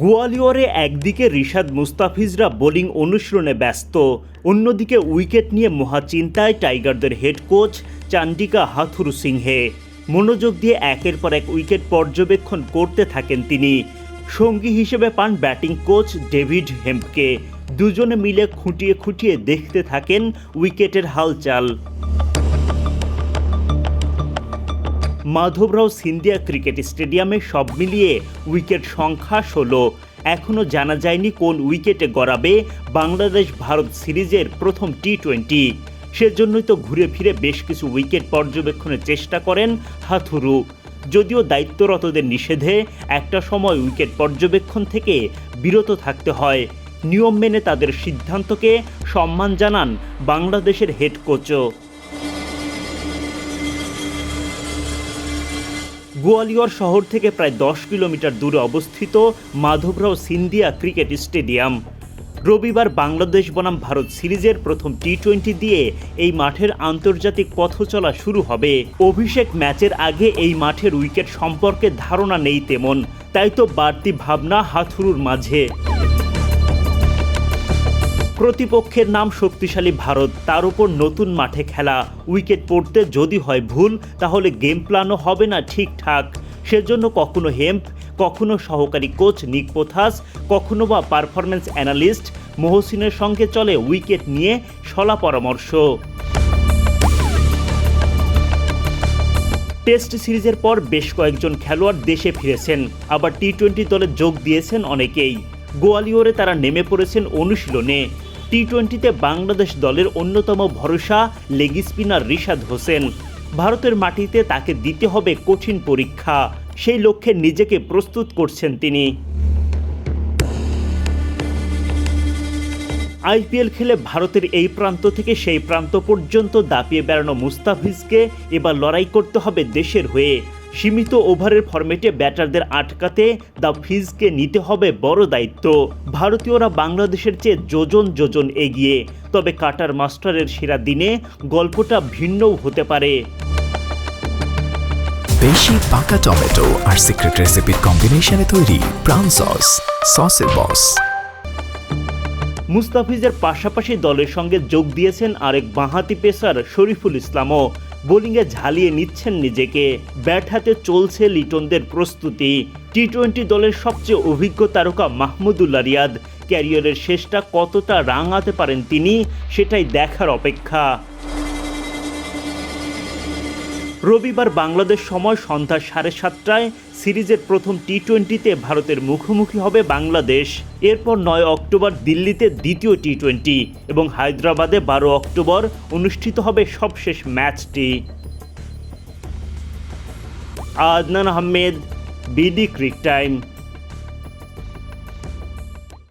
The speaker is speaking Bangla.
গোয়ালিয়রে একদিকে রিশাদ মুস্তাফিজরা বোলিং অনুশীলনে ব্যস্ত, অন্যদিকে উইকেট নিয়ে মহাচিন্তায় টাইগারদের head coach Chandika Hathurusinghe মনোযোগ দিয়ে একের পর এক উইকেট পর্যবেক্ষণ করতে থাকেন তিনি। সঙ্গী হিসেবে পান ব্যাটিং কোচ ডেভিড হেম্পকে। দুজনে মিলে খুঁটিয়ে খুঁটিয়ে দেখতে থাকেন উইকেটের হালচাল। মাধবরাও সিন্ধিয়া ক্রিকেট স্টেডিয়ামে সব মিলিয়ে উইকেট সংখ্যা ষোলো। এখনও জানা যায়নি কোন উইকেটে গড়াবে বাংলাদেশ ভারত সিরিজের প্রথম টি টোয়েন্টি সেজন্যই তো ঘুরে ফিরে বেশ কিছু উইকেট পর্যবেক্ষণের চেষ্টা করেন হাথুরু। যদিও দায়িত্বরতদের নিষেধে একটা সময় উইকেট পর্যবেক্ষণ থেকে বিরত থাকতে হয়। নিয়ম মেনে তাদের সিদ্ধান্তকে সম্মান জানান বাংলাদেশের হেড কোচও। গোয়ালিয়র শহর থেকে প্রায় দশ কিলোমিটার দূরে অবস্থিত মাধবরাও সিন্ধিয়া ক্রিকেট স্টেডিয়াম। রবিবার বাংলাদেশ বনাম ভারত সিরিজের প্রথম টি টোয়েন্টি দিয়ে এই মাঠের আন্তর্জাতিক পথ চলা শুরু হবে। অভিষেক ম্যাচের আগে এই মাঠের উইকেট সম্পর্কে ধারণা নেই তেমন, তাই তো বাড়তি ভাবনা হাথুরুর মাঝে। প্রতিপক্ষের নাম শক্তিশালী ভারত, তার উপর নতুন মাঠে খেলা। উইকেট পড়তে যদি হয় ভুল, তাহলে গেম প্ল্যানও হবে না ঠিকঠাক। সেজন্য কখনো হেম্প, কখনো সহকারী কোচ নিক পোথাস, কখনো বা পারফরমেন্স অ্যানালিস্ট মহসিনের সঙ্গে চলে উইকেট নিয়ে সলা পরামর্শ। টেস্ট সিরিজের পর বেশ কয়েকজন খেলোয়াড় দেশে ফিরেছেন, আবার টি টোয়েন্টি দলে যোগ দিয়েছেন অনেকেই। গোয়ালিয়রে তারা নেমে পড়েছেন অনুশীলনে। টি টোয়েন্টিতে বাংলাদেশ দলের অন্যতম ভরসা লেগ স্পিনার রিশাদ হোসেন। ভারতের মাটিতে তাকে দিতে হবে কঠিন পরীক্ষা। সেই লক্ষ্যে নিজেকে প্রস্তুত করছেন তিনি। আইপিএল খেলে ভারতের এই প্রান্ত থেকে সেই প্রান্ত পর্যন্ত দাপিয়ে বেড়ানো মুস্তাফিজকে এবার লড়াই করতে হবে দেশের হয়ে। সীমিত ওভারের ফরম্যাটে ব্যাটারদের আটকাতে দ্য ফিজকে নিতে হবে বড় দায়িত্ব। ভারতীয়রা বাংলাদেশের চেয়ে যোজন যোজন এগিয়ে তবে কাটার মাস্টারের সেরা দিনে গল্পটা ভিন্নও হতে পারে। বেশি পাকা টমেটো আর সিক্রেট রেসিপির কম্বিনেশনে তৈরি প্রাউন সস সসের বস। মুস্তাফিজের পাশাপাশি দলের সঙ্গে যোগ দিয়েছেন আরেক বাঁহাতি পেসার শরীফুল ইসলামও। বোলিংয়ে ঝালিয়ে নিচ্ছেন নিজেকে। ব্যাট হাতে চলছে লিটনদের প্রস্তুতি। টি টোয়েন্টি দলের সবচেয়ে অভিজ্ঞ তারকা মাহমুদুল্লা রিয়াদ। ক্যারিয়ারের শেষটা কতটা রাঙাতে পারেন তিনি, সেটাই দেখার অপেক্ষা। রবিবার বাংলাদেশ সময় সন্ধ্যা সাড়ে সাতটায় সিরিজের প্রথম টি টোয়েন্টিতে ভারতের মুখোমুখি হবে বাংলাদেশ। এরপর নয় অক্টোবর দিল্লিতে দ্বিতীয় টি টোয়েন্টি এবং হায়দ্রাবাদে বারো অক্টোবর অনুষ্ঠিত হবে সবশেষ ম্যাচটি। Adnan Ahmed, BD cric time.